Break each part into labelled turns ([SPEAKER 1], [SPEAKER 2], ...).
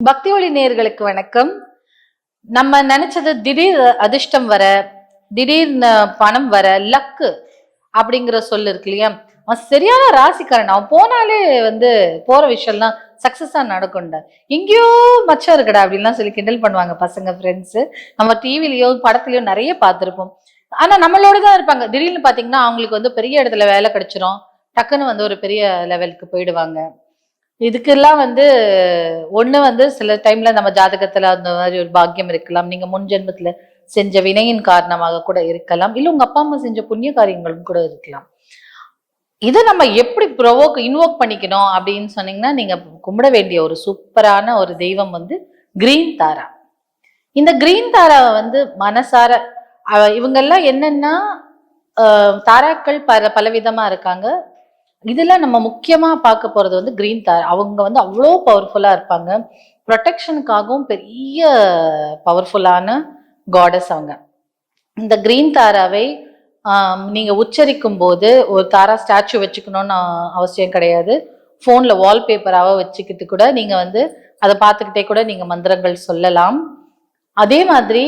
[SPEAKER 1] பக்தி ஒளி நேர்களுக்கு வணக்கம். நம்ம நினைச்சது திடீர் அதிர்ஷ்டம் வர திடீர்னு பணம் வர லக்கு அப்படிங்கிற சொல் இருக்கு இல்லையா? அவன் சரியான ராசிக்காரன். அவன் போனாலே வந்து போற விஷயம்லாம் சக்சஸா நடக்கும்டா. எங்கேயோ மச்சம் இருக்குடா அப்படின்லாம் சொல்லி கிண்டல் பண்ணுவாங்க பசங்க ஃப்ரெண்ட்ஸ் நம்ம டிவிலயோ படத்துலயோ நிறைய பார்த்துருப்போம். ஆனா நம்மளோட தான் இருப்பாங்க. திடீர்னு பாத்தீங்கன்னா அவங்களுக்கு வந்து பெரிய இடத்துல வேலை கிடைச்சிரும். டக்குன்னு வந்து ஒரு பெரிய லெவலுக்கு போயிடுவாங்க. இதுக்கெல்லாம் வந்து ஒண்ணு வந்து சில டைம்ல நம்ம ஜாதகத்துல அந்த மாதிரி ஒரு பாக்கியம் இருக்கலாம். நீங்க முன் ஜென்மத்துல செஞ்ச வினையின் காரணமாக கூட இருக்கலாம். இல்ல உங்க அப்பா அம்மா செஞ்ச புண்ணிய காரியங்களும் கூட இருக்கலாம். இதை நம்ம எப்படி ப்ரொவோக் இன்வோக் பண்ணிக்கணும் அப்படின்னு சொன்னீங்கன்னா நீங்க கும்பிட வேண்டிய ஒரு சூப்பரான ஒரு தெய்வம் வந்து கிரீன் தாரா. இந்த கிரீன் தாராவை வந்து மனசார இவங்கெல்லாம் என்னன்னா தாராக்கள் பல பலவிதமா இருக்காங்க. இதில் நம்ம முக்கியமாக பார்க்க போகிறது வந்து கிரீன் தார் அவங்க வந்து அவ்வளோ பவர்ஃபுல்லாக இருப்பாங்க. ப்ரொடெக்ஷனுக்காகவும் பெரிய பவர்ஃபுல்லான காடஸ் அவங்க. இந்த கிரீன் தாராவை நீங்கள் உச்சரிக்கும் போது ஒரு தாரா ஸ்டாச்சு வச்சுக்கணும்னு அவசியம் கிடையாது. ஃபோனில் வால்பேப்பராக வச்சுக்கிட்டு கூட நீங்கள் வந்து அதை பார்த்துக்கிட்டே கூட நீங்கள் மந்திரங்கள் சொல்லலாம். அதே மாதிரி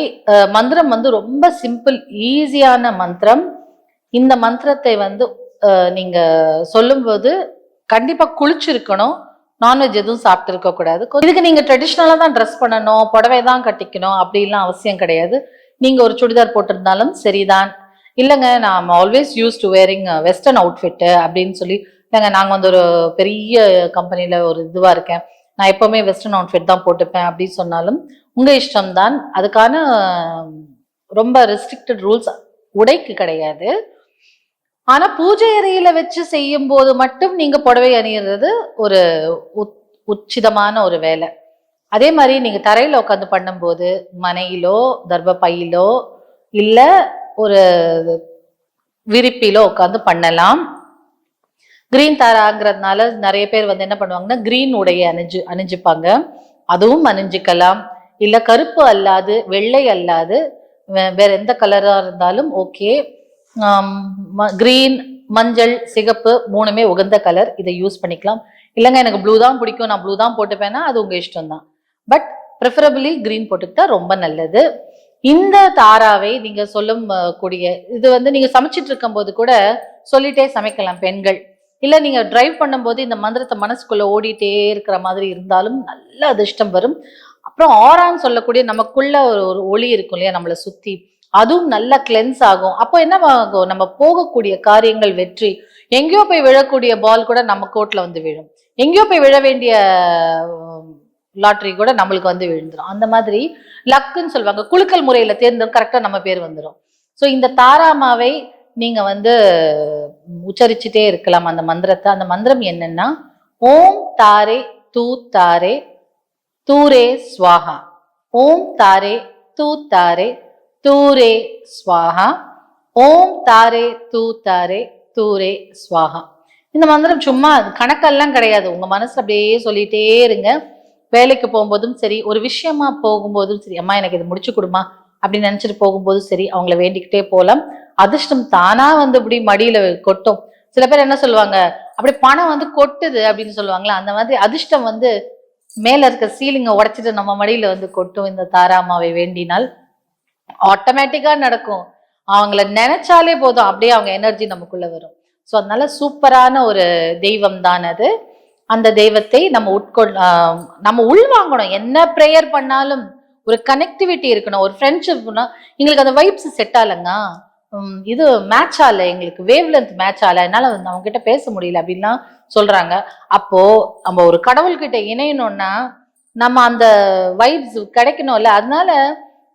[SPEAKER 1] மந்திரம் வந்து ரொம்ப சிம்பிள் ஈஸியான மந்திரம். இந்த மந்திரத்தை வந்து நீங்கள் சொல்லும்போது கண்டிப்பாக குளிச்சிருக்கணும். நான்வெஜ் எதுவும் சாப்பிட்டுருக்க கூடாது. இதுக்கு நீங்கள் ட்ரெடிஷ்னலாக தான் ட்ரெஸ் பண்ணணும். புடவை தான் கட்டிக்கணும். அப்படிலாம் அவசியம் கிடையாது. நீங்கள் ஒரு சுடிதார் போட்டிருந்தாலும் சரிதான். இல்லைங்க நான் always use to wearing western outfit அப்படின்னு சொல்லி இல்லைங்க நாங்கள் வந்து ஒரு பெரிய கம்பெனியில் ஒரு இதுவாக இருக்கேன். நான் எப்போவுமே வெஸ்டர்ன் அவுட்ஃபிட் தான் போட்டுப்பேன் அப்படின்னு சொன்னாலும் உங்கள் இஷ்டம்தான். அதுக்கான ரொம்ப ரெஸ்ட்ரிக்டட் ரூல்ஸ் உடைக்கு கிடையாது. ஆனா பூஜை அறையில வச்சு செய்யும் போது மட்டும் நீங்க புடவை அணியிறது ஒரு உத்- உச்சிதமான ஒரு வேலை. அதே மாதிரி நீங்க தரையில உட்காந்து பண்ணும்போது மனையிலோ தர்ப பையிலோ இல்ல ஒரு விரிப்பிலோ உட்காந்து பண்ணலாம். கிரீன் தாராங்கிறதுனால நிறைய பேர் வந்து என்ன பண்ணுவாங்கன்னா கிரீன் உடையை அணிஞ்சு அணிஞ்சுப்பாங்க. அதுவும் அணிஞ்சுக்கலாம். இல்ல கருப்பு அல்லாது வெள்ளை அல்லாது வே- வேற எந்த கலரா இருந்தாலும் ஓகே கிரீன் மஞ்சள் சிகப்பு மூணுமே உகந்த கலர் இதை யூஸ் பண்ணிக்கலாம். இல்லைங்க எனக்கு ப்ளூ தான் பிடிக்கும். நான் ப்ளூ தான் போட்டுப்பேன்னா அது உங்கள் இஷ்டம் தான் பட் ப்ரிஃபரபிளி க்ரீன் போட்டுக்கிட்டா ரொம்ப நல்லது. இந்த தாராவை நீங்க சொல்லும் கூடிய இது வந்து நீங்க சமைச்சிட்டு இருக்கும்போது கூட சொல்லிட்டே சமைக்கலாம் பெண்கள். இல்ல நீங்க டிரைவ் பண்ணும்போது இந்த மந்திரத்தை மனசுக்குள்ள ஓடிட்டே இருக்கிற மாதிரி இருந்தாலும் நல்ல அதிர்ஷ்டம் வரும். அப்புறம் ஆரான்னு சொல்லக்கூடிய நமக்குள்ள ஒரு ஒரு ஒளி இருக்கும் இல்லையா? நம்மளை சுத்தி. அதுவும் நல்லா கிளென்ஸ் ஆகும். அப்போ என்ன ஆகும்? நம்ம போகக்கூடிய காரியங்கள் வெற்றி. எங்கேயோ போய் விழக்கூடிய பால் கூட நம்ம கோட்டில் வந்து விழும். எங்கேயோ போய் விழ வேண்டிய லாட்ரி கூட நம்மளுக்கு வந்து விழுந்துடும் அந்த மாதிரி லக்குன்னு சொல்லுவாங்க. குலுக்கல் முறையில தேர்ந்தது கரெக்டா நம்ம பேர் வந்துடும் ஸோ இந்த தாராமாவை நீங்க வந்து உச்சரிச்சுட்டே இருக்கலாம். அந்த மந்திரத்தை. அந்த மந்திரம் என்னன்னா ஓம் தாரே தூ தாரே தூரே ஸ்வாஹா. ஓம் தாரே தூ தாரே தூரே ஸ்வாஹா. ஓம் தாரே தூ தாரே தூரே ஸ்வாகா இந்த மந்திரம் சும்மா கணக்கெல்லாம் கிடையாது. உங்க மனசுல அப்படியே சொல்லிட்டே இருங்க. வேலைக்கு போகும்போதும் சரி ஒரு விஷயமா போகும்போதும் சரி அம்மா எனக்கு இது முடிச்சு கொடுமா அப்படின்னு நினைச்சிட்டு போகும்போதும் சரி அவங்கள வேண்டிக்கிட்டே போகலாம் அதிர்ஷ்டம் தானா வந்து இப்படி மடியில கொட்டும். சில பேர் என்ன சொல்லுவாங்க அப்படி பணம் வந்து கொட்டுது அப்படின்னு சொல்லுவாங்களா? அந்த மாதிரி அதிர்ஷ்டம் வந்து மேல இருக்க சீலிங்கை உடைச்சிட்டு நம்ம மடியில வந்து கொட்டும் இந்த தாராமாவை வேண்டினால். ஆட்டோமேட்டிக்கா நடக்கும். அவங்கள நினைச்சாலே போதும். அப்படியே அவங்க எனர்ஜி நமக்குள்ள வரும். ஸோ அதனால சூப்பரான ஒரு தெய்வம் தான் அது. அந்த தெய்வத்தை நம்ம உட்கொள் நம்ம உள்வாங்கணும். என்ன ப்ரேயர் பண்ணாலும் ஒரு கனெக்டிவிட்டி இருக்கணும். ஒரு ஃப்ரெண்ட்ஷிப்னா எங்களுக்கு அந்த வைப்ஸ் செட் ஆகலைங்க. இது மேட்ச் ஆகல. எங்களுக்கு வேவ் லென்த் மேட்ச் ஆகல. என்னால் வந்து அவங்க கிட்ட பேச முடியல அப்படின்லாம் சொல்றாங்க. அப்போ நம்ம ஒரு கடவுள்கிட்ட இணையணும்னா நம்ம அந்த வைப்ஸ் கிடைக்கணும்ல. அதனால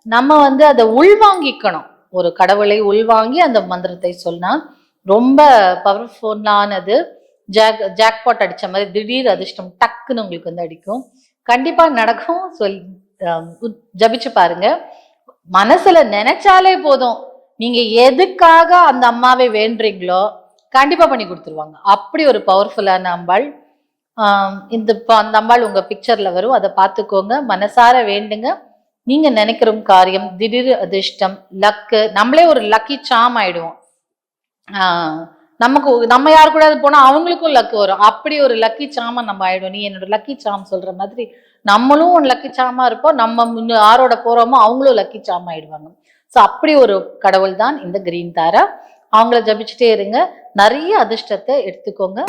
[SPEAKER 1] நம்ம வந்து அதை உள்வாங்கிக்கணும். ஒரு கடவுளை உள்வாங்கி அந்த மந்திரத்தை சொன்னா ரொம்ப பவர்ஃபுல்லானது ஜாக் ஜாக்பாட் அடித்த மாதிரி திடீர் அதிர்ஷ்டம் டக்குன்னு உங்களுக்கு வந்து அடிக்கும். கண்டிப்பாக நடக்கும். சொல் um, ஜபிச்சு பாருங்க. மனசுல நினைச்சாலே போதும். நீங்க எதுக்காக அந்த அம்மாவை வேண்டுறீங்களோ கண்டிப்பா பண்ணி கொடுத்துருவாங்க. அப்படி ஒரு பவர்ஃபுல்லான அம்பாள். இந்த அந்த அம்பாள் உங்க பிக்சர்ல வரும். அதை பார்த்துக்கோங்க. மனசார வேண்டுங்க. நீங்க நினைக்கிற காரியம் திடீர் அதிர்ஷ்டம் லக்கு நம்மளே ஒரு லக்கி சாம் ஆயிடுவோம். நமக்கு நம்ம யார் கூட போனா அவங்களுக்கும் லக்கு வரும். அப்படி ஒரு லக்கி சாமா நம்ம ஆயிடும் நீ என்னோட லக்கி சாம் சொல்ற மாதிரி நம்மளும் ஒரு லக்கி சாமா இருப்போம். நம்ம முன்ன யாரோட போறோமோ அவங்களும் லக்கி சாம் ஆயிடுவாங்க. ஸோ அப்படி ஒரு கடவுள் தான் இந்த கிரீன் தாரா. அவங்கள ஜபிச்சுட்டே இருங்க. நிறைய அதிர்ஷ்டத்தை எடுத்துக்கோங்க.